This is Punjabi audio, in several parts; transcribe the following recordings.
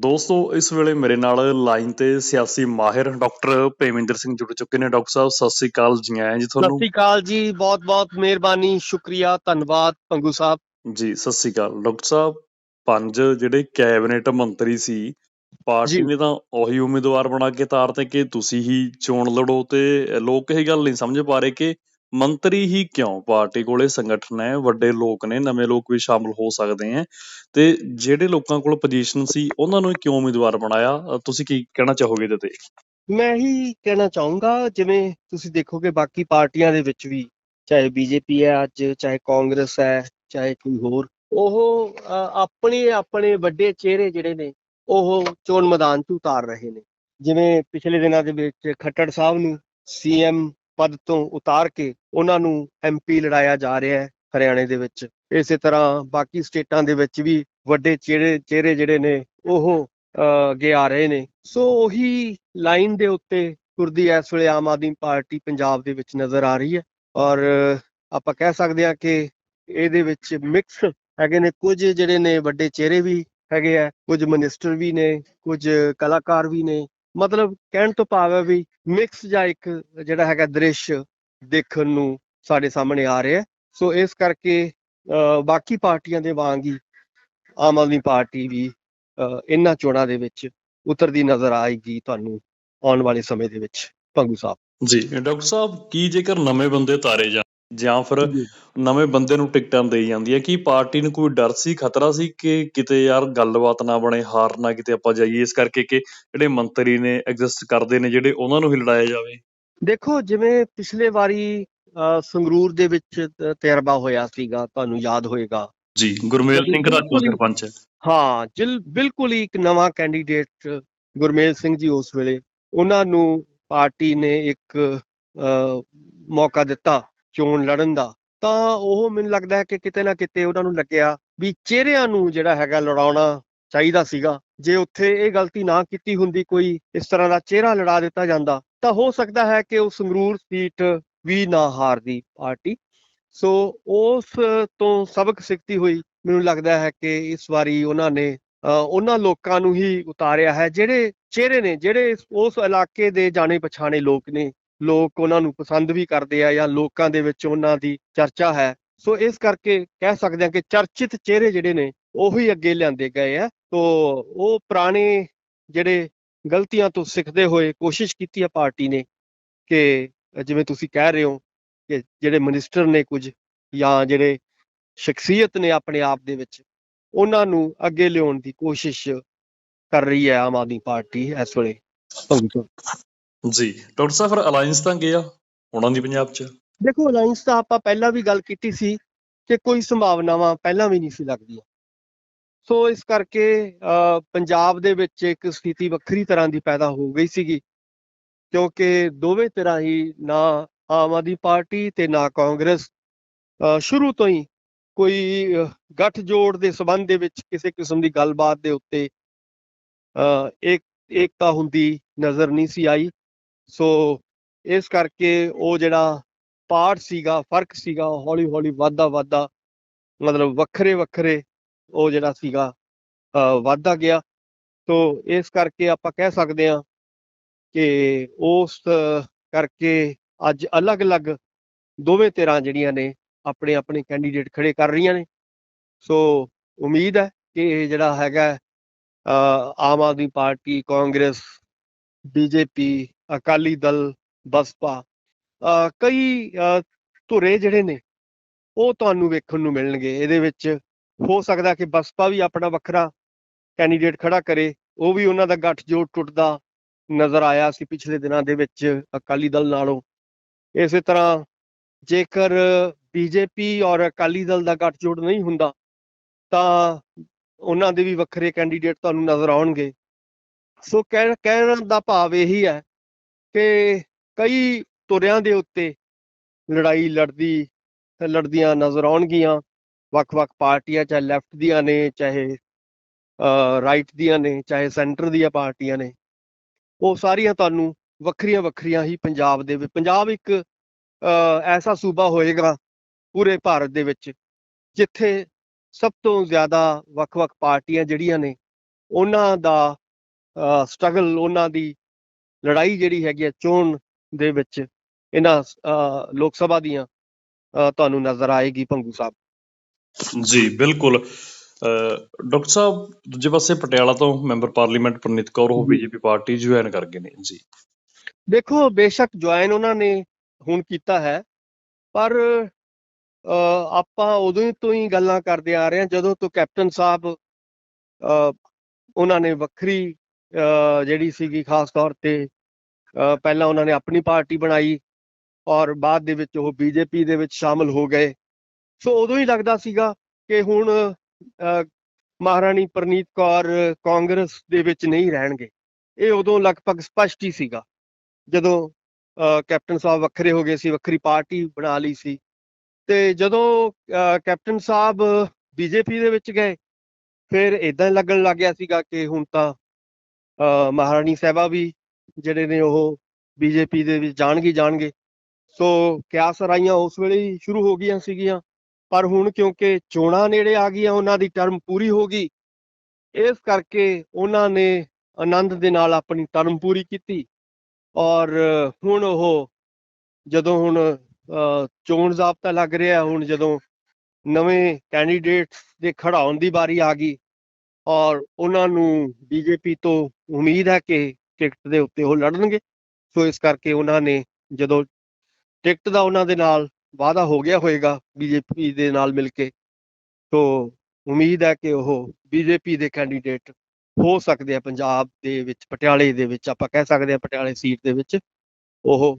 ਦੋਸਤੋ ਇਸ ਵੇਲੇ ਮੇਰੇ ਨਾਲ ਲਾਈਨ ਤੇ ਸਿਆਸੀ ਮਾਹਿਰ ਡਾਕਟਰ ਭੇਮਿੰਦਰ ਸਿੰਘ ਜੁੜ ਚੁੱਕੇ ਨੇ। ਡਾਕਟਰ ਸਾਹਿਬ ਸਤਿ ਸ੍ਰੀ ਅਕਾਲ ਜੀ। ਆਇਆਂ ਜੀ ਸਤਿ ਤੁਹਾਨੂੰ ਸ਼੍ਰੀ ਅਕਾਲ ਜੀ। ਬਹੁਤ ਬਹੁਤ ਮਿਹਰਬਾਨੀ ਸ਼ੁਕਰੀਆ ਧੰਨਵਾਦ ਪੰਗੂ ਸਾਹਿਬ। ਜੀ ਸਤਿ ਸ੍ਰੀ ਅਕਾਲ। ਡਾਕਟਰ ਸਾਹਿਬ ਪੰਜ ਜਿਹੜੇ ਕੈਬਨਿਟ ਮੰਤਰੀ ਸੀ ਪਾਰਟੀ। ਨੇ ਤਾਂ ਉਹੀ ਉਮੀਦਵਾਰ ਬਣਾ ਕੇ ਤਾਰਤੇ ਕਿ ਤੁਸੀਂ ਹੀ ਚੋਣ ਲੜੋ ਤੇ ਲੋਕ ਇਹ ਗੱਲ ਨਹੀਂ ਸਮਝ ਪਾ ਰਹੇ ਕਿ ਮੰਤਰੀ ਹੀ ਕਿਉਂ ਪਾਰਟੀ ਕੋਲੇ ਸੰਗਠਨ ਹੈ? ਵੱਡੇ ਲੋਕ ਨੇ, ਨਵੇਂ ਲੋਕ ਵੀ ਸ਼ਾਮਲ ਹੋ ਸਕਦੇ ਹੈ। ਤੇ ਜਿਹੜੇ ਲੋਕਾਂ ਕੋਲ ਪੋਜੀਸ਼ਨ ਸੀ, ਉਹਨਾਂ ਨੂੰ ਕਿਉਂ ਉਮੀਦਵਾਰ ਬਣਾਇਆ? ਤੁਸੀਂ ਕੀ ਕਹਿਣਾ ਚਾਹੋਗੇ ਇਹਦੇ ਤੇ? ਮੈਂ ਹੀ ਕਹਿਣਾ ਚਾਹੂੰਗਾ, ਜਿਵੇਂ ਤੁਸੀਂ ਦੇਖੋਗੇ ਬਾਕੀ ਪਾਰਟੀਆਂ ਦੇ ਵਿੱਚ ਵੀ, ਚਾਹੇ ਬੀਜੇਪੀ ਹੈ ਅੱਜ, ਚਾਹੇ ਕਾਂਗਰਸ ਹੈ, ਚਾਹੇ ਕੋਈ ਹੋਰ, ਉਹ ਆਪਣੇ ਆਪਣੇ ਵੱਡੇ ਚਿਹਰੇ ਜਿਹੜੇ ਨੇ, ਉਹ ਚੋਣ ਮੈਦਾਨ 'ਚ ਉਤਾਰ ਰਹੇ ਨੇ। ਜਿਵੇਂ ਪਿਛਲੇ ਦਿਨਾਂ ਦੇ ਵਿੱਚ ਖੱਟੜ ਸਾਹਿਬ ਨੂੰ ਸੀਐਮ ਪਦ ਤੋਂ ਉਤਾਰ ਕੇ ਉਹਨਾਂ ਨੂੰ ਐਮਪੀ ਲੜਾਇਆ ਜਾ ਰਿਹਾ ਹੈ ਹਰਿਆਣੇ ਦੇ ਵਿੱਚ। ਇਸੇ ਤਰ੍ਹਾਂ ਬਾਕੀ ਸਟੇਟਾਂ ਦੇ ਵਿੱਚ ਵੀ ਵੱਡੇ ਚਿਹਰੇ ਚਿਹਰੇ ਜਿਹੜੇ ਨੇ ਉਹ ਅੱਗੇ ਆ ਰਹੇ ਨੇ। ਸੋ ਉਹੀ ਲਾਈਨ ਦੇ ਉੱਤੇ ਤੁਰਦੀ ਇਸ ਵੇਲੇ ਆਮ ਆਦਮੀ ਪਾਰਟੀ ਪੰਜਾਬ ਦੇ ਵਿੱਚ ਨਜ਼ਰ ਆ ਰਹੀ ਹੈ। ਔਰ ਆਪਾਂ ਕਹਿ ਸਕਦੇ ਹਾਂ ਕਿ ਇਹਦੇ ਵਿੱਚ ਮਿਕਸ ਹੈਗੇ ਨੇ। ਕੁਝ ਜਿਹੜੇ ਨੇ ਵੱਡੇ ਚਿਹਰੇ ਵੀ ਹੈਗੇ ਆ, ਕੁਝ ਮਿਨਿਸਟਰ ਵੀ ਨੇ, ਕੁਝ ਕਲਾਕਾਰ ਵੀ ਨੇ ਮਤਲਬ ਕਹਿਣ ਤੋਂ ਭਾਵ ਹੈ ਵੀ ਮਿਕਸ ਜਾਂ ਇੱਕ ਜਿਹੜਾ ਹੈਗਾ ਦ੍ਰਿਸ਼ ਦੇਖਣ ਨੂੰ ਸਾਡੇ ਸਾਹਮਣੇ ਆ ਰਿਹਾ ਸੋ ਇਸ ਕਰਕੇ ਅ, ਬਾਕੀ ਪਾਰਟੀਆਂ ਦੇ ਵਾਂਗ ਹੀ ਆਮ ਆਦਮੀ ਪਾਰਟੀ ਵੀ ਅ, ਇਹਨਾਂ ਚੋਣਾਂ ਦੇ ਵਿੱਚ ਉਤਰਦੀ ਨਜ਼ਰ ਆਏਗੀ ਤੁਹਾਨੂੰ ਆਉਣ ਵਾਲੇ ਸਮੇਂ ਦੇ ਵਿੱਚ। ਪੰਗੂ ਸਾਹਿਬ। ਜੀ ਡਾਕਟਰ ਸਾਹਿਬ ਕੀ ਜੇਕਰ ਨਵੇਂ ਬੰਦੇ ਤਾਰੇ ਜਾਣ ਜਾਂ ਫਿਰ ਨਵੇਂ ਬੰਦੇ ਨੂੰ ਟਿਕਟਾਂ ਦੇਈ ਜਾਂਦੀ ਹੈ। ਕੀ ਪਾਰਟੀ ਨੂੰ ਕੋਈ ਡਰ ਸੀ ਖਤਰਾ ਸੀ ਕਿ ਕਿਤੇ ਯਾਰ ਗੱਲਬਾਤ ਨਾ ਬਣੇ ਹਾਰ ਨਾ ਕਿਤੇ ਆਪਾਂ ਜਾਈਏ? ਇਸ ਕਰਕੇ ਕਿ ਜਿਹੜੇ ਮੰਤਰੀ ਨੇ ਐਗਜ਼ਿਸਟ ਕਰਦੇ ਨੇ ਜਿਹੜੇ ਉਹਨਾਂ ਨੂੰ ਹੀ ਲੜਾਇਆ ਜਾਵੇ? ਦੇਖੋ ਜਿਵੇਂ ਪਿਛਲੇ ਵਾਰੀ ਸੰਗਰੂਰ ਦੇ ਵਿੱਚ ਤਜਰਬਾ ਹੋਇਆ ਸੀਗਾ ਤੁਹਾਨੂੰ ਯਾਦ ਹੋਏਗਾ। ਜੀ ਗੁਰਮੇਲ ਸਿੰਘ ਰਾਜੂ ਬਿਲਕੁਲ ਹੀ- ਸਰਪੰਚ। ਹਾਂ ਜਿਲ ਬਿਲਕੁਲ ਹੀ ਇੱਕ ਨਵਾਂ ਕੈਂਡੀਡੇਟ ਗੁਰਮੇਲ ਸਿੰਘ ਜੀ ਉਸ ਵੇਲੇ ਉਹਨਾਂ ਨੂੰ ਪਾਰਟੀ ਨੇ ਇੱਕ ਮੌਕਾ ਦਿੱਤਾ। ਚੋਣ ਲੜਨ ਦਾ? ਤਾਂ ਉਹ ਮੈਨੂੰ ਲੱਗਦਾ ਹੈ ਕਿ ਕਿਤੇ ਨਾ ਕਿਤੇ ਉਹਨਾਂ ਨੂੰ ਲੱਗਿਆ ਵੀ ਚਿਹਰਿਆਂ ਨੂੰ ਜਿਹੜਾ ਹੈਗਾ ਲੜਾਉਣਾ ਚਾਹੀਦਾ ਸੀਗਾ। ਜੇ ਉੱਥੇ ਇਹ ਗਲਤੀ ਨਾ ਕੀਤੀ ਹੁੰਦੀ ਕੋਈ ਇਸ ਤਰ੍ਹਾਂ ਦਾ ਚਿਹਰਾ ਲੜਾ ਦਿੱਤਾ ਜਾਂਦਾ ਤਾਂ ਹੋ ਸਕਦਾ ਹੈ ਕਿ ਉਹ ਸੰਗਰੂਰ ਸੀਟ ਵੀ ਨਾ ਹਾਰਦੀ ਪਾਰਟੀ। ਸੋ ਉਸ ਤੋਂ ਸਬਕ ਸਿੱਖਦੀ ਹੋਈ ਮੈਨੂੰ ਲੱਗਦਾ ਹੈ ਕਿ ਇਸ ਵਾਰੀ ਉਹਨਾਂ ਨੇ ਅ, ਉਹਨਾਂ ਲੋਕਾਂ ਨੂੰ ਹੀ ਉਤਾਰਿਆ ਹੈ ਜਿਹੜੇ ਚਿਹਰੇ ਨੇ ਜਿਹੜੇ ਉਸ ਇਲਾਕੇ ਦੇ ਜਾਣੇ ਪਛਾਣੇ ਲੋਕ ਨੇ ਲੋਕ ਉਹਨਾਂ ਨੂੰ ਪਸੰਦ ਵੀ ਕਰਦੇ ਆ ਜਾਂ ਲੋਕਾਂ ਦੇ ਵਿੱਚ ਉਹਨਾਂ ਦੀ ਚਰਚਾ ਹੈ। ਸੋ ਇਸ ਕਰਕੇ ਕਹਿ ਸਕਦੇ ਹਾਂ ਕਿ ਚਰਚਿਤ ਚਿਹਰੇ ਜਿਹੜੇ ਨੇ, ਉਹੀ ਅੱਗੇ ਲਿਆਂਦੇ ਗਏ ਆ। ਤੋ ਉਹ ਪੁਰਾਣੇ ਜਿਹੜੇ ਗਲਤੀਆਂ ਤੋਂ ਸਿੱਖਦੇ ਹੋਏ ਕੋਸ਼ਿਸ਼ ਕੀਤੀ ਹੈ ਪਾਰਟੀ ਨੇ ਕਿ ਜਿਵੇਂ ਤੁਸੀਂ ਕਹਿ ਰਹੇ ਹੋ ਕਿ ਜਿਹੜੇ ਮਿਨਿਸਟਰ ਨੇ ਕੁਝ ਜਾਂ ਜਿਹੜੇ ਸ਼ਖਸੀਅਤ ਨੇ ਆਪਣੇ ਆਪ ਦੇ ਵਿੱਚ, ਉਹਨਾਂ ਨੂੰ ਅੱਗੇ ਲਿਆਉਣ ਦੀ ਕੋਸ਼ਿਸ਼ ਕਰ ਰਹੀ ਹੈ ਆਮ ਆਦਮੀ ਪਾਰਟੀ ਇਸ ਵੇਲੇ। ਜੀ ਡਾਕਟਰ ਸਾਹਿਬ ਫਿਰ ਅਲਾਈਅੰਸ ਤਾਂ ਗਿਆ ਉਹਨਾਂ ਦੀ ਪੰਜਾਬ 'ਚ? ਦੇਖੋ ਅਲਾਈਅੰਸ ਤਾਂ ਆਪਾਂ ਪਹਿਲਾਂ ਵੀ ਗੱਲ ਕੀਤੀ ਸੀ ਕਿ ਕੋਈ ਸੰਭਾਵਨਾਵਾਂ ਪਹਿਲਾਂ ਵੀ ਨਹੀਂ ਸੀ ਲੱਗਦੀਆਂ। ਸੋ ਇਸ ਕਰਕੇ ਪੰਜਾਬ ਦੇ ਵਿੱਚ ਇੱਕ ਸਥਿਤੀ ਵੱਖਰੀ ਤਰ੍ਹਾਂ ਦੀ ਪੈਦਾ ਹੋ ਗਈ ਸੀਗੀ ਕਿਉਂਕਿ ਦੋਵੇਂ ਤਰ੍ਹਾਂ ਹੀ ਨਾ ਆਮ ਆਦਮੀ ਪਾਰਟੀ ਤੇ ਨਾ ਕਾਂਗਰਸ ਸ਼ੁਰੂ ਤੋਂ ਹੀ ਕੋਈ ਅਹ, ਗੱਠਜੋੜ ਦੇ ਸਬੰਧ ਦੇ ਵਿੱਚ ਕਿਸੇ ਕਿਸਮ ਦੀ ਗੱਲਬਾਤ ਦੇ ਉੱਤੇ ਅਹ, ਇੱਕ ਏਕਤਾ ਹੁੰਦੀ ਨਜ਼ਰ ਨਹੀਂ ਸੀ ਆਈ। ਸੋ ਇਸ ਕਰਕੇ ਉਹ ਜਿਹੜਾ ਪਾਰਟ ਸੀਗਾ, ਫ਼ਰਕ ਸੀਗਾ ਹੌਲੀ ਹੌਲੀ ਵਾਧਾ ਵਾਧਾ ਮਤਲਬ ਵੱਖਰੇ ਵੱਖਰੇ ਉਹ ਜਿਹੜਾ ਸੀਗਾ ਅਹ ਵਾਧਾ ਗਿਆ। ਸੋ ਇਸ ਕਰਕੇ ਆਪਾਂ ਕਹਿ ਸਕਦੇ ਹਾਂ ਕਿ ਉਸ ਕਰਕੇ ਅੱਜ ਅਲੱਗ-ਅਲੱਗ ਦੋਵੇਂ ਧਿਰਾਂ ਜਿਹੜੀਆਂ ਨੇ ਆਪਣੇ ਆਪਣੇ ਕੈਂਡੀਡੇਟ ਖੜੇ ਕਰ ਰਹੀਆਂ ਨੇ। ਸੋ ਉਮੀਦ ਹੈ ਕਿ ਇਹ ਜਿਹੜਾ ਹੈਗਾ ਆਮ ਆਦਮੀ ਪਾਰਟੀ, ਕਾਂਗਰਸ ਬੀਜੇਪੀ, ਅਕਾਲੀ ਦਲ, ਬਸਪਾ ਕਈ ਧੁਰੇ ਜਿਹੜੇ ਨੇ, ਉਹ ਤੁਹਾਨੂੰ ਵੇਖਣ ਨੂੰ ਮਿਲਣਗੇ। ਇਹਦੇ ਵਿੱਚ ਹੋ ਸਕਦਾ ਕਿ ਬਸਪਾ ਵੀ ਆਪਣਾ ਵੱਖਰਾ ਕੈਂਡੀਡੇਟ ਖੜਾ ਕਰੇ। ਉਹ ਵੀ ਉਹਨਾਂ ਦਾ ਗੱਠਜੋੜ ਟੁੱਟਦਾ ਨਜ਼ਰ ਆਇਆ ਸੀ ਪਿਛਲੇ ਦਿਨਾਂ ਦੇ ਵਿੱਚ ਅਕਾਲੀ ਦਲ ਨਾਲੋਂ। ਇਸੇ ਤਰ੍ਹਾਂ ਜੇਕਰ ਬੀਜੇਪੀ ਔਰ ਅਕਾਲੀ ਦਲ ਦਾ ਗੱਠਜੋੜ ਨਹੀਂ ਹੁੰਦਾ, ਤਾਂ ਉਹਨਾਂ ਦੇ ਵੀ ਵੱਖਰੇ ਕੈਂਡੀਡੇਟ ਤੁਹਾਨੂੰ ਨਜ਼ਰ ਆਉਣਗੇ। ਸੋ ਕਹਿਣ ਕਹਿਣ ਦਾ ਭਾਵ ਇਹੀ ਹੈ ਕਿ ਕਈ ਤੁਰਿਆਂ ਦੇ ਉੱਤੇ ਲੜਾਈ ਲੜਦੀ, ਲੜਦੀਆਂ ਨਜ਼ਰ ਆਉਣਗੀਆਂ ਵੱਖ-ਵੱਖ ਪਾਰਟੀਆਂ ਚਾਹੇ ਲੈਫਟ ਦੀਆਂ ਨੇ, ਚਾਹੇ ਰਾਈਟ ਦੀਆਂ ਨੇ, ਚਾਹੇ ਸੈਂਟਰ ਦੀਆਂ ਪਾਰਟੀਆਂ ਨੇ, ਉਹ ਸਾਰੀਆਂ ਤੁਹਾਨੂੰ ਵੱਖਰੀਆਂ ਵੱਖਰੀਆਂ ਹੀ ਪੰਜਾਬ ਦੇ ਵਿੱਚ, ਪੰਜਾਬ ਇੱਕ ਐਸਾ ਸੂਬਾ ਹੋਏਗਾ ਪੂਰੇ ਭਾਰਤ ਦੇ ਵਿੱਚ ਜਿੱਥੇ ਸਭ ਤੋਂ ਜ਼ਿਆਦਾ ਵੱਖ-ਵੱਖ ਪਾਰਟੀਆਂ ਜਿਹੜੀਆਂ ਨੇ, ਉਹਨਾਂ ਦਾ ਸਟਰਗਲ ਉਹਨਾਂ ਦੀ ਲੜਾਈ ਜਿਹੜੀ ਹੈਗੀ ਹੈ ਚੋਣ ਦੇ ਵਿੱਚ ਇਹਨਾਂ ਲੋਕ ਸਭਾ ਦੀਆਂ ਤੁਹਾਨੂੰ ਨਜ਼ਰ ਆਏਗੀ ਭੰਗੂ ਸਾਹਿਬ। ਜੀ ਬਿਲਕੁਲ। ਡਾਕਟਰ ਸਾਹਿਬ ਦੂਜੇ ਪਾਸੇ ਪਟਿਆਲਾ ਤੋਂ ਮੈਂਬਰ ਪਾਰਲੀਮੈਂਟ ਪ੍ਰਨੀਤ ਕੌਰ ਉਹ। ਬੀਜੇਪੀ ਪਾਰਟੀ ਜੁਆਇਨ ਕਰ ਗਏ ਨੇ ਜੀ। ਦੇਖੋ ਬੇਸ਼ੱਕ ਜੁਆਇਨ ਉਹਨਾਂ ਨੇ ਹੁਣ ਕੀਤਾ ਹੈ ਪਰ ਆਪਾਂ ਉਦੋਂ ਤੋਂ ਹੀ ਗੱਲਾਂ ਕਰਦੇ ਆ ਰਹੇ ਹਾਂ ਜਦੋਂ ਤੋਂ ਕੈਪਟਨ ਸਾਹਿਬ ਉਹਨਾਂ ਨੇ ਵੱਖਰੀ ਜਿਹੜੀ ਸੀਗੀ ਖਾਸ ਤੌਰ ਤੇ ਅਹ, ਪਹਿਲਾਂ ਉਹਨਾਂ ਨੇ ਆਪਣੀ ਪਾਰਟੀ ਬਣਾਈ ਔਰ ਬਾਅਦ ਦੇ ਵਿੱਚ ਉਹ ਬੀਜੇਪੀ ਦੇ ਵਿੱਚ ਸ਼ਾਮਲ ਹੋ ਗਏ। ਸੋ ਉਦੋਂ ਹੀ ਲੱਗਦਾ ਸੀਗਾ ਕਿ ਹੁਣ ਅਹ, ਮਹਾਰਾਣੀ ਪ੍ਰਨੀਤ ਕੌਰ ਕਾਂਗਰਸ ਦੇ ਵਿੱਚ ਨਹੀਂ ਰਹਿਣਗੇ। ਇਹ ਉਦੋਂ ਲਗਭਗ ਸਪਸ਼ਟ ਹੀ ਸੀਗਾ। ਜਦੋਂ ਅਹ, ਕੈਪਟਨ ਸਾਹਿਬ ਵੱਖਰੇ ਹੋ ਗਏ ਸੀ ਵੱਖਰੀ ਪਾਰਟੀ ਬਣਾ ਲਈ ਸੀ। ਤੇ ਜਦੋਂ ਕੈਪਟਨ ਸਾਹਿਬ ਬੀਜੇਪੀ ਦੇ ਵਿੱਚ ਗਏ ਫਿਰ ਇਦਾਂ ਲੱਗਣ ਲੱਗ ਗਿਆ ਸੀਗਾ ਕਿ ਹੁਣ ਤਾਂ ਮਹਾਰਾਣੀ ਸਾਹਿਬਾ ਵੀ ਜਿਹੜੇ ਨੇ ਉਹ ਬੀਜੇਪੀ ਦੇ ਵਿੱਚ ਜਾਣਗੇ ਜਾਣਗੇ। ਸੋ ਕਿਆਸ ਰਾਈਆਂ ਉਸ ਵੇਲੇ ਹੀ ਸ਼ੁਰੂ ਹੋ ਗਈਆਂ ਸੀਗੀਆਂ ਪਰ ਹੁਣ ਕਿਉਂਕਿ ਚੋਣਾਂ ਨੇੜੇ ਆ ਗਈਆਂ ਉਹਨਾਂ ਦੀ ਟਰਮ ਪੂਰੀ ਹੋ ਗਈ। ਇਸ ਕਰਕੇ ਉਹਨਾਂ ਨੇ ਆਨੰਦ ਦੇ ਨਾਲ ਆਪਣੀ ਟਰਮ ਪੂਰੀ ਕੀਤੀ। ਔਰ ਹੁਣ ਉਹ ਜਦੋਂ ਹੁਣ ਅਹ, ਚੋਣ ਜ਼ਾਬਤਾ ਲੱਗ ਰਿਹਾ ਹੁਣ ਜਦੋਂ ਨਵੇਂ ਕੈਂਡੀਡੇਟਸ ਦੇ ਖੜਾਉਣ ਦੀ ਵਾਰੀ ਆ ਗਈ ਔਰ ਉਹਨਾਂ ਨੂੰ ਬੀਜੇਪੀ ਤੋਂ ਉਮੀਦ ਹੈ ਕਿ ਟਿਕਟ ਦੇ ਉੱਤੇ ਉਹ ਲੜਨਗੇ। ਸੋ ਇਸ ਕਰਕੇ ਉਹਨਾਂ ਨੇ ਜਦੋਂ ਟਿਕਟ ਦਾ ਉਹਨਾਂ ਦੇ ਨਾਲ ਵਾਅਦਾ ਹੋ ਗਿਆ ਹੋਏਗਾ ਬੀਜੇਪੀ ਦੇ ਨਾਲ ਮਿਲ ਕੇ, ਸੋ ਉਮੀਦ ਹੈ ਕਿ ਉਹ ਬੀਜੇਪੀ ਦੇ ਕੈਂਡੀਡੇਟ ਹੋ ਸਕਦੇ ਆ ਪੰਜਾਬ ਦੇ ਵਿੱਚ, ਪਟਿਆਲੇ ਦੇ ਵਿੱਚ, ਆਪਾਂ ਕਹਿ ਸਕਦੇ ਆ ਪਟਿਆਲੇ ਸੀਟ ਦੇ ਵਿੱਚ। ਉਹ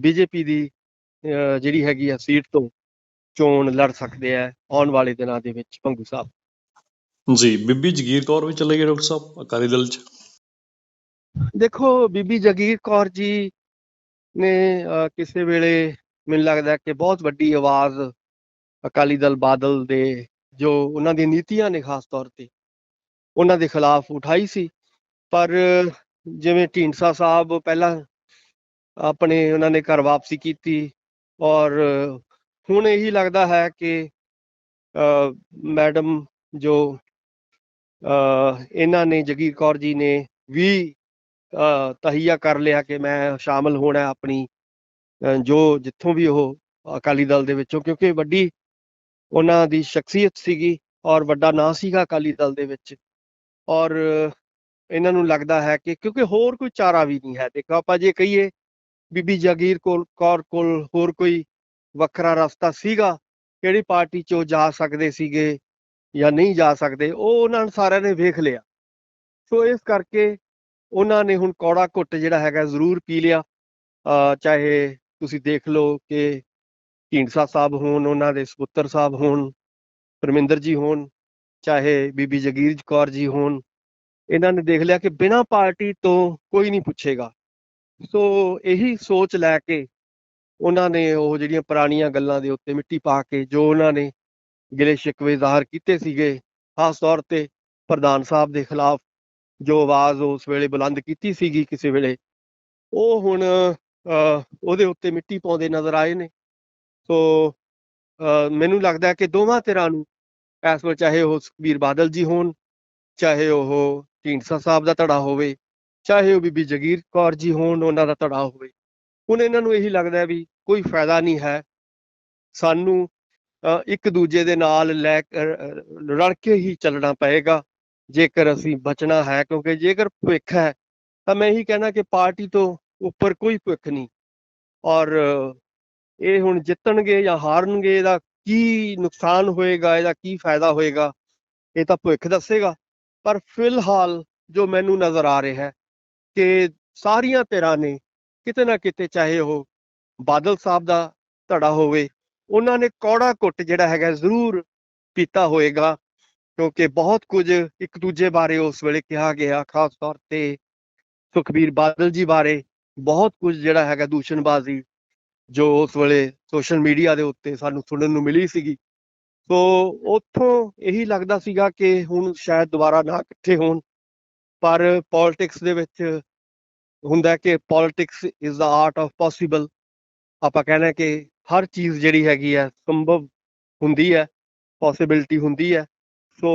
ਬੀਜੇਪੀ ਦੀ ਜਿਹੜੀ ਹੈਗੀ ਆ ਸੀਟ ਤੋਂ ਚੋਣ ਲੜ ਸਕਦੇ ਆ ਆਉਣ ਵਾਲੇ ਦਿਨਾਂ ਦੇ ਵਿੱਚ, ਪੰਗੂ ਸਾਹਿਬ। ਜੀ, ਬੀਬੀ ਜਗੀਰ ਕੌਰ ਵੀ ਚਲੇ ਗਏ ਡਾਕਟਰ ਸਾਹਿਬ, ਅਕਾਲੀ ਦਲ ਚ। ਦੇਖੋ, ਬੀਬੀ ਜਗੀਰ ਕੌਰ ਜੀ ਨੇ ਕਿਸੇ ਵੇਲੇ ਮੈਨੂੰ ਲੱਗਦਾ ਕਿ ਬਹੁਤ ਵੱਡੀ ਆਵਾਜ਼ ਅਕਾਲੀ ਦਲ ਬਾਦਲ ਦੇ, ਜੋ ਉਹਨਾਂ ਦੀਆਂ ਨੀਤੀਆਂ ਨੇ ਖਾਸ ਤੌਰ ਤੇ, ਉਹਨਾਂ ਦੇ ਖਿਲਾਫ ਉਠਾਈ ਸੀ। ਪਰ ਜਿਵੇਂ ਢੀਂਡਸਾ ਸਾਹਿਬ ਪਹਿਲਾਂ ਆਪਣੇ ਉਹਨਾਂ ਨੇ ਘਰ ਵਾਪਸੀ ਕੀਤੀ ਔਰ ਹੁਣ ਇਹੀ ਲੱਗਦਾ ਹੈ ਕਿ ਮੈਡਮ ਜੋ ਇਹਨਾਂ ਨੇ ਜਗੀਰ ਕੌਰ ਜੀ ਨੇ ਵੀ ਅਹ, ਤਹੀਆ ਕਰ ਲਿਆ ਕਿ ਮੈਂ ਸ਼ਾਮਲ ਹੋਣਾ ਆਪਣੀ ਜੋ ਜਿੱਥੋਂ ਵੀ ਉਹ ਅਕਾਲੀ ਦਲ ਦੇ ਵਿੱਚੋਂ ਕਿਉਂਕਿ ਵੱਡੀ ਉਹਨਾਂ ਦੀ ਸ਼ਖਸੀਅਤ ਸੀਗੀ ਔਰ ਵੱਡਾ ਨਾਂ ਸੀਗਾ ਅਕਾਲੀ ਦਲ ਦੇ ਵਿੱਚ। ਔਰ ਇਹਨਾਂ ਨੂੰ ਲੱਗਦਾ ਹੈ ਕਿ ਕਿਉਂਕਿ ਹੋਰ ਕੋਈ ਚਾਰਾ ਵੀ ਨਹੀਂ ਹੈ। ਦੇਖੋ ਆਪਾਂ ਜੇ ਕਹੀਏ ਬੀਬੀ ਜਗੀਰ ਕੋਲ ਕੌਰ ਕੋਲ ਹੋਰ ਕੋਈ ਵੱਖਰਾ ਰਸਤਾ ਸੀਗਾ ਕਿਹੜੀ ਪਾਰਟੀ 'ਚ ਉਹ ਜਾ ਸਕਦੇ ਸੀਗੇ? ਜਾਂ ਨਹੀਂ ਜਾ ਸਕਦੇ, ਉਹ ਉਹਨਾਂ ਸਾਰਿਆਂ ਨੇ ਵੇਖ ਲਿਆ। ਸੋ ਇਸ ਕਰਕੇ ਉਹਨਾਂ ਨੇ ਹੁਣ ਕੌੜਾ ਘੁੱਟ ਜਿਹੜਾ ਹੈਗਾ ਜ਼ਰੂਰ ਪੀ ਲਿਆ। ਚਾਹੇ ਤੁਸੀਂ ਦੇਖ ਲਓ ਕਿ ਢੀਂਡਸਾ ਸਾਹਿਬ ਹੋਣ, ਉਹਨਾਂ ਦੇ ਸਪੁੱਤਰ ਸਾਹਿਬ ਹੋਣ, ਪਰਮਿੰਦਰ ਜੀ ਹੋਣ, ਚਾਹੇ ਬੀਬੀ ਜਗੀਰ ਕੌਰ ਜੀ ਹੋਣ, ਇਹਨਾਂ ਨੇ ਦੇਖ ਲਿਆ ਕਿ ਬਿਨਾਂ ਪਾਰਟੀ ਤੋਂ ਕੋਈ ਨਹੀਂ ਪੁੱਛੇਗਾ। ਸੋ ਇਹੀ ਸੋਚ ਲੈ ਕੇ ਉਹਨਾਂ ਨੇ ਉਹ ਜਿਹੜੀਆਂ ਪੁਰਾਣੀਆਂ ਗੱਲਾਂ ਦੇ ਉੱਤੇ ਮਿੱਟੀ ਪਾ ਕੇ ਜੋ ਉਹਨਾਂ ਨੇ ਗਿਲੇ ਸ਼ਿਕਵੇ ਜ਼ਾਹਰ ਕੀਤੇ ਸੀਗੇ, ਖਾਸ ਤੌਰ ਤੇ ਪ੍ਰਧਾਨ ਸਾਹਿਬ ਦੇ ਖਿਲਾਫ ਜੋ ਆਵਾਜ਼ ਉਸ ਵੇਲੇ ਬੁਲੰਦ ਕੀਤੀ ਸੀਗੀ ਕਿਸੇ ਵੇਲੇ, ਉਹ ਹੁਣ ਉਹਦੇ ਉੱਤੇ ਮਿੱਟੀ ਪਾਉਂਦੇ ਨਜ਼ਰ ਆਏ ਨੇ। ਸੋ ਮੈਨੂੰ ਲੱਗਦਾ ਹੈ ਕਿ ਦੋਵਾਂ ਧਿਰਾਂ ਨੂੰ ਇਸ ਵੇਲੇ ਚਾਹੇ ਉਹ ਸੁਖਬੀਰ ਬਾਦਲ ਜੀ ਹੋਣ, ਚਾਹੇ ਉਹ ਢੀਂਡਸਾ ਸਾਹਿਬ ਦਾ ਧੜਾ ਹੋਵੇ, ਚਾਹੇ ਉਹ ਬੀਬੀ ਜਗੀਰ ਕੌਰ ਜੀ ਹੋਣ, ਉਹਨਾਂ ਦਾ ਧੜਾ ਹੋਵੇ। ਹੁਣ ਇਹਨਾਂ ਨੂੰ ਇਹੀ ਲੱਗਦਾ ਵੀ ਕੋਈ ਫਾਇਦਾ ਨਹੀਂ ਹੈ। ਸਾਨੂੰ ਇੱਕ ਦੂਜੇ ਦੇ ਨਾਲ ਲੈ ਰਲ ਕੇ ਹੀ ਚੱਲਣਾ ਪਏਗਾ। ਜੇਕਰ ਅਸੀਂ ਬਚਣਾ ਹੈ, ਕਿਉਂਕਿ ਜੇਕਰ ਭਵਿੱਖ ਹੈ, ਤਾਂ ਮੈਂ ਇਹੀ ਕਹਿਣਾ ਕਿ ਪਾਰਟੀ ਤੋਂ ਉੱਪਰ ਕੋਈ ਭਵਿੱਖ ਨਹੀਂ। ਔਰ ਇਹ ਹੁਣ ਜਿੱਤਣਗੇ ਜਾਂ ਹਾਰਨਗੇ, ਇਹਦਾ ਕੀ ਨੁਕਸਾਨ ਹੋਏਗਾ, ਇਹਦਾ ਕੀ ਫਾਇਦਾ ਹੋਏਗਾ, ਇਹ ਤਾਂ ਭਵਿੱਖ ਦੱਸੇਗਾ। ਪਰ ਫਿਲਹਾਲ ਜੋ ਮੈਨੂੰ ਨਜ਼ਰ ਆ ਰਿਹਾ ਹੈ ਕਿ ਸਾਰੀਆਂ ਧਿਰਾਂ ਨੇ ਕਿਤੇ ਨਾ ਕਿਤੇ ਚਾਹੇ ਉਹ ਬਾਦਲ ਸਾਹਿਬ ਦਾ ਧੜਾ ਹੋਵੇ ਉਹਨਾਂ ਨੇ ਕੌੜਾ ਘੁੱਟ ਜਿਹੜਾ ਹੈਗਾ ਜ਼ਰੂਰ ਪੀਤਾ ਹੋਏਗਾ, ਕਿਉਂਕਿ ਬਹੁਤ ਕੁਝ ਇੱਕ ਦੂਜੇ ਬਾਰੇ ਉਸ ਵੇਲੇ ਕਿਹਾ ਗਿਆ, ਖਾਸ ਤੌਰ ਤੇ ਸੁਖਬੀਰ ਬਾਦਲ ਜੀ ਬਾਰੇ ਬਹੁਤ ਕੁਝ ਜਿਹੜਾ ਹੈਗਾ ਦੂਸ਼ਣਬਾਜ਼ੀ ਜੋ ਉਸ ਵੇਲੇ ਸੋਸ਼ਲ ਮੀਡੀਆ ਦੇ ਉੱਤੇ ਸਾਨੂੰ ਸੁਣਨ ਨੂੰ ਮਿਲੀ ਸੀਗੀ। ਸੋ ਉੱਥੋਂ ਇਹੀ ਲੱਗਦਾ ਸੀਗਾ ਕਿ ਹੁਣ ਸ਼ਾਇਦ ਦੁਬਾਰਾ ਨਾ ਇਕੱਠੇ ਹੋਣ, ਪਰ ਪੋਲਿਟਿਕਸ ਦੇ ਵਿੱਚ ਹੁੰਦਾ ਕਿ politics is the art of possible ਆਪਾਂ ਕਹਿੰਦੇ ਕਿ ਹਰ ਚੀਜ਼ ਜਿਹੜੀ ਹੈਗੀ ਹੈ ਸੰਭਵ ਹੁੰਦੀ ਹੈ ਪੋਸਿਬਿਲਿਟੀ ਹੁੰਦੀ ਹੈ ਸੋ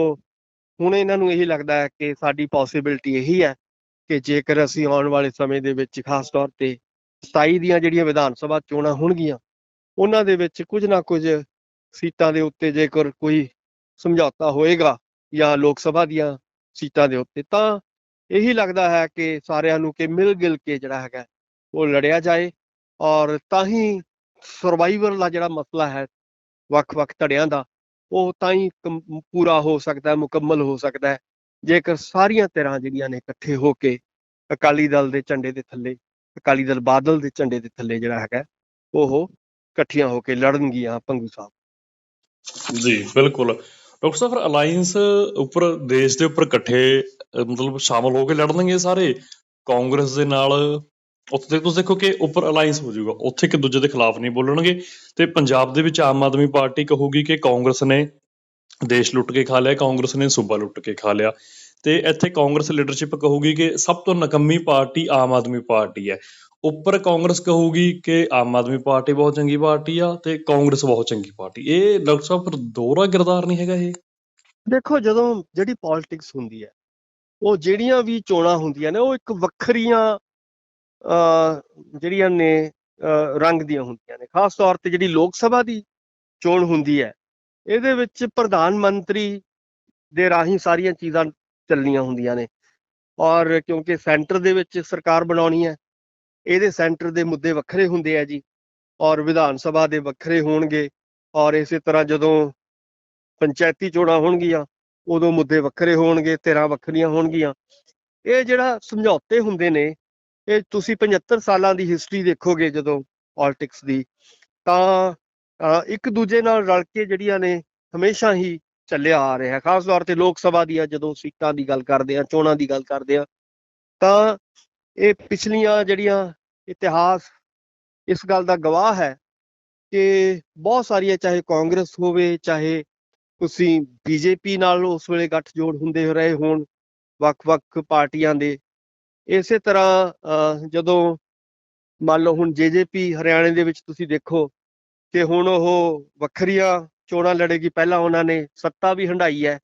ਹੁਣ ਇਹਨਾਂ ਨੂੰ ਇਹੀ ਲੱਗਦਾ ਹੈ ਕਿ ਸਾਡੀ ਪੋਸਿਬਿਲਿਟੀ ਇਹੀ ਹੈ ਕਿ ਜੇਕਰ ਅਸੀਂ ਆਉਣ ਵਾਲੇ ਸਮੇਂ ਦੇ ਵਿੱਚ ਖਾਸ ਤੌਰ ਤੇ 27 ਦੀਆਂ ਜਿਹੜੀਆਂ ਵਿਧਾਨ ਸਭਾ ਚੋਣਾਂ ਹੋਣਗੀਆਂ, ਉਹਨਾਂ ਦੇ ਵਿੱਚ ਕੁਝ ਨਾ ਕੁਝ ਸੀਟਾਂ ਦੇ ਉੱਤੇ ਜੇਕਰ ਕੋਈ ਸਮਝੌਤਾ ਹੋਏਗਾ ਜਾਂ ਲੋਕ ਸਭਾ ਦੀਆਂ ਸੀਟਾਂ ਦੇ ਉੱਤੇ, ਤਾਂ ਇਹੀ ਲੱਗਦਾ ਹੈ ਕਿ ਸਾਰਿਆਂ ਨੂੰ ਕਿ ਮਿਲ ਗਿਲ ਕੇ ਜਿਹੜਾ ਹੈਗਾ ਉਹ ਲੜਿਆ ਜਾਏ ਔਰ ਤਾਂ ਹੀ ਸਰਵਾਈਵਲ ਦਾ ਜਿਹੜਾ ਮਸਲਾ ਹੈ, ਵੱਖ-ਵੱਖ ਧੜਿਆਂ ਦਾ, ਉਹ ਤਾਂ ਹੀ ਪੂਰਾ ਹੋ ਸਕਦਾ ਹੈ, ਮੁਕੰਮਲ ਹੋ ਸਕਦਾ ਹੈ। ਜੇਕਰ ਸਾਰੀਆਂ ਧਿਰਾਂ ਜਿਹੜੀਆਂ ਨੇ ਇਕੱਠੇ ਹੋ ਕੇ ਅਕਾਲੀ ਦਲ ਦੇ ਝੰਡੇ ਦੇ ਥੱਲੇ, ਅਕਾਲੀ ਦਲ ਬਾਦਲ ਦੇ ਝੰਡੇ ਦੇ ਥੱਲੇ ਜਿਹੜਾ ਹੈਗਾ, ਉਹ ਇਕੱਠੀਆਂ ਹੋ ਕੇ ਲੜਨਗੀਆਂ ਪੰਗੂ ਸਾਹਿਬ। ਜੀ, ਬਿਲਕੁਲ। ਡਾਕਟਰ ਸਾਹਿਬ, ਫਿਰ ਅਲਾਈਅੰਸ ਉੱਪਰ, ਦੇਸ਼ ਦੇ ਉੱਪਰ ਇਕੱਠੇ ਮਤਲਬ ਸ਼ਾਮਲ ਹੋ ਕੇ ਲੜਨਗੇ ਸਾਰੇ? ਕਾਂਗਰਸ ਦੇ ਨਾਲ ਉੱਥੇ ਤੁਸੀਂ ਦੇਖੋ ਕਿ ਉੱਪਰ ਅਲਾਈਅੰਸ ਹੋ ਜਾਊਗਾ। ਉੱਥੇ ਇੱਕ ਦੂਜੇ ਦੇ ਖਿਲਾਫ ਨਹੀਂ ਬੋਲਣਗੇ। ਤੇ ਪੰਜਾਬ ਦੇ ਵਿੱਚ ਆਮ ਆਦਮੀ ਪਾਰਟੀ ਕਹੂਗੀ ਕਿ ਕਾਂਗਰਸ ਨੇ ਦੇਸ਼ ਲੁੱਟ ਕੇ ਖਾ ਲਿਆ, ਕਾਂਗਰਸ ਨੇ ਸੂਬਾ ਲੁੱਟ ਕੇ ਖਾ ਲਿਆ। ਤੇ ਇੱਥੇ ਕਾਂਗਰਸ ਲੀਡਰਸ਼ਿਪ ਕਹੂਗੀ ਕਿ ਸਭ ਤੋਂ ਨਕੰਮੀ ਪਾਰਟੀ ਆਮ ਆਦਮੀ ਪਾਰਟੀ ਹੈ। ਉੱਪਰ ਕਾਂਗਰਸ ਕਹੂਗੀ ਕਿ ਆਮ ਆਦਮੀ ਪਾਰਟੀ ਬਹੁਤ ਚੰਗੀ ਪਾਰਟੀ ਆ ਤੇ ਕਾਂਗਰਸ ਬਹੁਤ ਚੰਗੀ ਪਾਰਟੀ। ਇਹ ਡਾਕਟਰ ਸਾਹਿਬ ਫਿਰ ਦੋਹਰਾ ਕਿਰਦਾਰ ਨਹੀਂ ਹੈਗਾ ਇਹ? ਦੇਖੋ, ਜਦੋਂ ਜਿਹੜੀ ਪੋਲਿਟਿਕਸ ਹੁੰਦੀ ਹੈ, ਉਹ ਜਿਹੜੀਆਂ ਵੀ ਚੋਣਾਂ ਹੁੰਦੀਆਂ ਨੇ, ਉਹ ਇੱਕ ਵੱਖਰੀਆਂ ਜਿਹੜੀਆਂ ਨੇ ਰੰਗ ਦੀਆਂ ਹੁੰਦੀਆਂ ਨੇ। ਖਾਸ ਤੌਰ ਤੇ ਜਿਹੜੀ ਲੋਕ ਸਭਾ ਦੀ ਚੋਣ ਹੁੰਦੀ ਹੈ, ਇਹਦੇ ਵਿੱਚ ਪ੍ਰਧਾਨ ਮੰਤਰੀ ਦੇ ਰਾਹੀਂ ਸਾਰੀਆਂ ਚੀਜ਼ਾਂ ਚੱਲਣੀਆਂ ਹੁੰਦੀਆਂ ਨੇ। ਔਰ ਕਿਉਂਕਿ ਸੈਂਟਰ ਦੇ ਵਿੱਚ ਸਰਕਾਰ ਬਣਾਉਣੀ ਹੈ, ਇਹਦੇ ਸੈਂਟਰ ਦੇ ਮੁੱਦੇ ਵੱਖਰੇ ਹੁੰਦੇ ਆ ਜੀ। ਔਰ ਵਿਧਾਨ ਸਭਾ ਦੇ ਵੱਖਰੇ ਹੋਣਗੇ, ਔਰ ਇਸੇ ਤਰ੍ਹਾਂ ਜਦੋਂ ਪੰਚਾਇਤੀ ਚੋਣਾਂ ਹੋਣਗੀਆਂ, ਉਦੋਂ ਮੁੱਦੇ ਵੱਖਰੇ ਹੋਣਗੇ, ਧਿਰਾਂ ਵੱਖਰੀਆਂ ਹੋਣਗੀਆਂ। ਇਹ ਜਿਹੜਾ ਸਮਝੌਤੇ ਹੁੰਦੇ ਨੇ ਇਹ ਤੁਸੀਂ 75 ਸਾਲਾਂ ਦੀ ਹਿਸਟਰੀ ਦੇਖੋਗੇ ਜਦੋਂ ਪੋਲਿਟਿਕਸ ਦੀ, ਤਾਂ ਇੱਕ ਦੂਜੇ ਨਾਲ ਰਲ ਕੇ ਜਿਹੜੀਆਂ ਨੇ ਹਮੇਸ਼ਾ ਹੀ ਚੱਲਿਆ ਆ ਰਿਹਾ, ਖਾਸ ਤੌਰ ਤੇ ਲੋਕ ਸਭਾ ਦੀਆਂ ਜਦੋਂ ਸੀਟਾਂ ਦੀ ਗੱਲ ਕਰਦੇ ਆ ਚੋਣਾਂ ਦੀ ਗੱਲ ਕਰਦੇ ਆ ਤਾਂ ਇਹ ਪਿਛਲੀਆਂ ਜਿਹੜੀਆਂ ਇਤਿਹਾਸ ਇਸ ਗੱਲ ਦਾ ਗਵਾਹ ਹੈ ਕਿ ਬਹੁਤ ਸਾਰੀਆਂ, ਚਾਹੇ ਕਾਂਗਰਸ ਹੋਵੇ, ਚਾਹੇ ਤੁਸੀਂ ਬੀਜੇਪੀ ਨਾਲ ਉਸ ਵੇਲੇ ਗੱਠਜੋੜ ਹੁੰਦੇ ਰਹੇ ਹੋਣ, ਵੱਖ-ਵੱਖ ਪਾਰਟੀਆਂ ਦੇ ਇਸੇ ਤਰ੍ਹਾਂ ਜਦੋਂ ਮੰਨ ਲਓ ਹੁਣ ਜੇਜੇਪੀ ਹਰਿਆਣੇ ਦੇ ਵਿੱਚ ਤੁਸੀਂ ਦੇਖੋ ਕਿ ਹੁਣ ਉਹ ਵੱਖਰੀਆਂ ਚੋਣਾਂ ਲੜੇਗੀ, ਪਹਿਲਾਂ ਉਹਨਾਂ ਨੇ ਸੱਤਾ ਵੀ ਹੰਢਾਈ ਹੈ,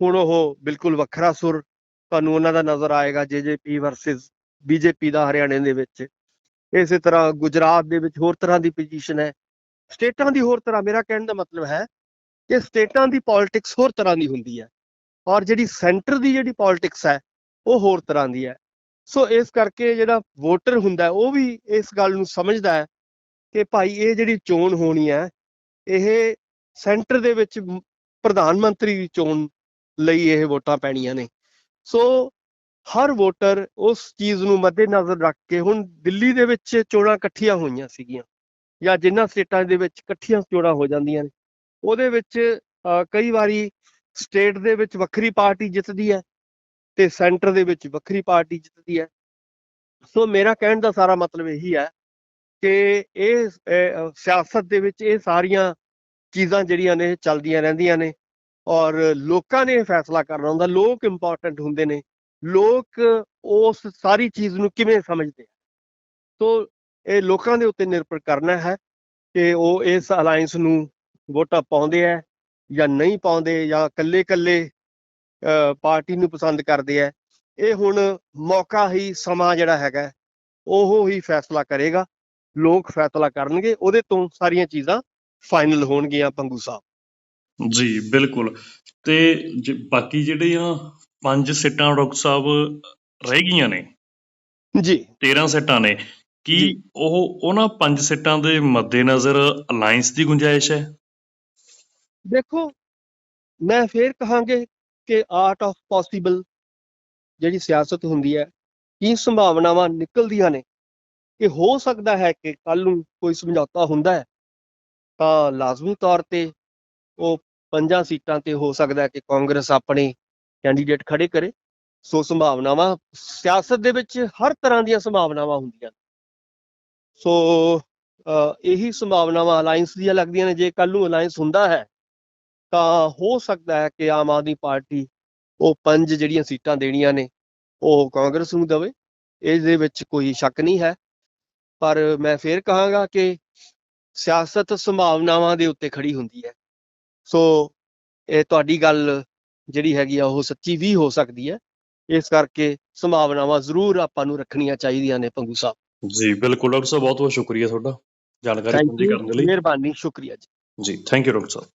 ਹੁਣ ਉਹ ਬਿਲਕੁਲ ਵੱਖਰਾ ਸੁਰ ਤੁਹਾਨੂੰ ਉਹਨਾਂ ਦਾ ਨਜ਼ਰ ਆਏਗਾ ਜੇਜੇਪੀ ਵਰਸਸ ਬੀਜੇਪੀ ਦਾ ਹਰਿਆਣੇ ਦੇ ਵਿੱਚ। ਇਸੇ ਤਰ੍ਹਾਂ ਗੁਜਰਾਤ ਦੇ ਵਿੱਚ ਹੋਰ ਤਰ੍ਹਾਂ ਦੀ ਪੋਜੀਸ਼ਨ ਹੈ। ਸਟੇਟਾਂ ਦੀ ਹੋਰ ਤਰ੍ਹਾਂ, ਮੇਰਾ ਕਹਿਣ ਦਾ ਮਤਲਬ ਹੈ ਕਿ ਸਟੇਟਾਂ ਦੀ ਪੋਲਿਟਿਕਸ ਹੋਰ ਤਰ੍ਹਾਂ ਦੀ ਹੁੰਦੀ ਹੈ। ਔਰ ਜਿਹੜੀ ਸੈਂਟਰ ਦੀ ਜਿਹੜੀ ਪੋਲਿਟਿਕਸ ਹੈ, ਉਹ ਹੋਰ ਤਰ੍ਹਾਂ ਦੀ ਹੈ। ਸੋ ਇਸ ਕਰਕੇ ਜਿਹੜਾ ਵੋਟਰ ਹੁੰਦਾ ਉਹ ਵੀ ਇਸ ਗੱਲ ਨੂੰ ਸਮਝਦਾ ਹੈ ਕਿ ਭਾਈ ਇਹ ਜਿਹੜੀ ਚੋਣ ਹੋਣੀ ਹੈ, ਇਹ ਸੈਂਟਰ ਦੇ ਵਿੱਚ ਪ੍ਰਧਾਨ ਮੰਤਰੀ ਦੀ ਚੋਣ ਲਈ ਇਹ ਵੋਟਾਂ ਪੈਣੀਆਂ ਨੇ। ਸੋ ਹਰ ਵੋਟਰ ਉਸ ਚੀਜ਼ ਨੂੰ ਮੱਦੇਨਜ਼ਰ ਰੱਖ ਕੇ ਹੁਣ ਦਿੱਲੀ ਦੇ ਵਿੱਚ ਚੋਣਾਂ ਇਕੱਠੀਆਂ ਹੋਈਆਂ ਸੀਗੀਆਂ, ਜਾਂ ਜਿਨ੍ਹਾਂ ਸਟੇਟਾਂ ਦੇ ਵਿੱਚ ਇਕੱਠੀਆਂ ਚੋਣਾਂ ਹੋ ਜਾਂਦੀਆਂ ਨੇ। ਉਹਦੇ ਵਿੱਚ ਕਈ ਵਾਰੀ ਸਟੇਟ ਦੇ ਵਿੱਚ ਵੱਖਰੀ ਪਾਰਟੀ ਜਿੱਤਦੀ ਹੈ ਤੇ ਸੈਂਟਰ ਦੇ ਵਿੱਚ ਵੱਖਰੀ ਪਾਰਟੀ ਜਿੱਤਦੀ ਹੈ। ਸੋ ਮੇਰਾ ਕਹਿਣ ਦਾ ਸਾਰਾ ਮਤਲਬ ਇਹੀ ਹੈ ਕਿ ਇਹ ਸਿਆਸਤ ਦੇ ਵਿੱਚ ਇਹ ਸਾਰੀਆਂ ਚੀਜ਼ਾਂ ਜਿਹੜੀਆਂ ਨੇ ਚੱਲਦੀਆਂ ਰਹਿੰਦੀਆਂ ਨੇ ਔਰ ਲੋਕਾਂ ਨੇ ਇਹ ਫੈਸਲਾ ਕਰਨਾ ਹੁੰਦਾ, ਲੋਕ ਇੰਪੋਰਟੈਂਟ ਹੁੰਦੇ ਨੇ, ਲੋਕ ਉਸ ਸਾਰੀ ਚੀਜ਼ ਨੂੰ ਕਿਵੇਂ ਸਮਝਦੇ ਆ। ਸੋ ਇਹ ਲੋਕਾਂ ਦੇ ਉੱਤੇ ਨਿਰਭਰ ਕਰਨਾ ਹੈ ਕਿ ਉਹ ਇਸ ਅਲਾਈਅੰਸ ਨੂੰ ਵੋਟਾਂ ਪਾਉਂਦੇ ਆ ਜਾਂ ਨਹੀਂ ਪਾਉਂਦੇ ਜਾਂ ਕੱਲੇ-ਕੱਲੇ ਪਾਰਟੀ ਨੂੰ ਪਸੰਦ ਕਰਦੇ ਆ। ਇਹ ਹੁਣ ਮੌਕਾ ਹੀ ਸਮਾਂ ਜਿਹੜਾ ਹੈਗਾ ਉਹ ਹੀ ਫੈਸਲਾ ਕਰੇਗਾ। ਲੋਕ ਫੈਸਲਾ ਕਰਨਗੇ ਉਹਦੇ ਤੋਂ ਸਾਰੀਆਂ ਚੀਜ਼ਾਂ ਫਾਈਨਲ ਹੋਣਗੀਆਂ ਪੰਗੂ ਸਾਹਿਬ। ਜੀ ਬਿਲਕੁਲ। ਤੇ ਬਾਕੀ ਜਿਹੜੀਆਂ ਪੰਜ ਸੀਟਾਂ ਡਾਕਟਰ ਸਾਹਿਬ ਰਹਿ ਗਈਆਂ ਨੇ ਜੀ। 13 ਸੀਟਾਂ ਨੇ ਕੀ। ਉਹ ਉਹਨਾਂ ਪੰਜ ਸੀਟਾਂ ਦੇ ਮੱਦੇਨਜ਼ਰ ਅਲਾਈਅੰਸ ਦੀ ਗੁੰਜਾਇਸ਼ ਹੈ? ਦੇਖੋ ਮੈਂ ਫੇਰ ਕਹਾਂਗੇ ਕਿ ਆਰਟ ਆਫ ਪੋਸੀਬਲ ਜਿਹੜੀ ਸਿਆਸਤ ਹੁੰਦੀ ਹੈ, ਕੀ ਸੰਭਾਵਨਾਵਾਂ ਨਿਕਲਦੀਆਂ ਨੇ, ਕਿ ਹੋ ਸਕਦਾ ਹੈ ਕਿ ਕੱਲ ਨੂੰ ਕੋਈ ਸਮਝੌਤਾ ਹੁੰਦਾ ਹੈ, ਤਾਂ ਲਾਜ਼ਮੀ ਤੌਰ ਤੇ ਉਹ ਪੰਜਾਂ ਸੀਟਾਂ ਤੇ ਹੋ ਸਕਦਾ ਹੈ ਕਿ ਕਾਂਗਰਸ ਆਪਣੇ ਕੈਂਡੀਡੇਟ ਖੜੇ ਕਰੇ। ਸੋ ਸੰਭਾਵਨਾਵਾਂ ਸਿਆਸਤ ਦੇ ਵਿੱਚ ਹਰ ਤਰ੍ਹਾਂ ਦੀਆਂ ਸੰਭਾਵਨਾਵਾਂ ਹੁੰਦੀਆਂ ਸੋ ਇਹੀ ਸੰਭਾਵਨਾਵਾਂ ਅਲਾਈਅੰਸ ਦੀਆਂ ਲੱਗਦੀਆਂ ਨੇ, ਜੇ ਕੱਲ ਨੂੰ ਅਲਾਈਅੰਸ ਹੁੰਦਾ ਹੈ ਤਾਂ ਹੋ ਸਕਦਾ ਹੈ ਕਿ ਆਮ ਆਦਮੀ ਪਾਰਟੀ ਉਹ ਪੰਜ ਜਿਹੜੀਆਂ ਸੀਟਾਂ ਦੇਣੀਆਂ ਨੇ ਉਹ ਕਾਂਗਰਸ ਨੂੰ ਦੇਵੇ। ਇਸ ਦੇ ਵਿੱਚ ਕੋਈ ਸ਼ੱਕ ਨਹੀਂ ਹੈ। ਪਰ ਮੈਂ ਫੇਰ ਕਹਾਂਗਾ ਕਿ ਸਿਆਸਤ ਸੰਭਾਵਨਾਵਾਂ ਦੇ ਉੱਤੇ ਖੜੀ ਹੁੰਦੀ ਹੈ। ਸੋ ਇਹ ਤੁਹਾਡੀ ਗੱਲ ਜਿਹੜੀ ਹੈਗੀ ਆ ਉਹ ਸੱਚੀ ਵੀ ਹੋ ਸਕਦੀ ਹੈ। ਇਸ ਕਰਕੇ ਸੰਭਾਵਨਾਵਾਂ ਜ਼ਰੂਰ ਆਪਾਂ ਨੂੰ ਰੱਖਣੀਆਂ ਚਾਹੀਦੀਆਂ ਨੇ ਪੰਗੂ ਸਾਹਿਬ। ਜੀ ਬਿਲਕੁਲ। ਡਾਕਟਰ ਸਾਹਿਬ ਬਹੁਤ ਬਹੁਤ ਸ਼ੁਕਰੀਆ ਤੁਹਾਡਾ। ਜਾਣਕਾਰੀ ਸਾਂਝੀ ਕਰਨ ਦੇ ਲਈ। ਮਿਹਰਬਾਨੀ ਸ਼ੁਕਰੀਆ ਜੀ। ਜੀ ਥੈਂਕ ਯੂ ਡਾਕਟਰ ਸਾਹਿਬ।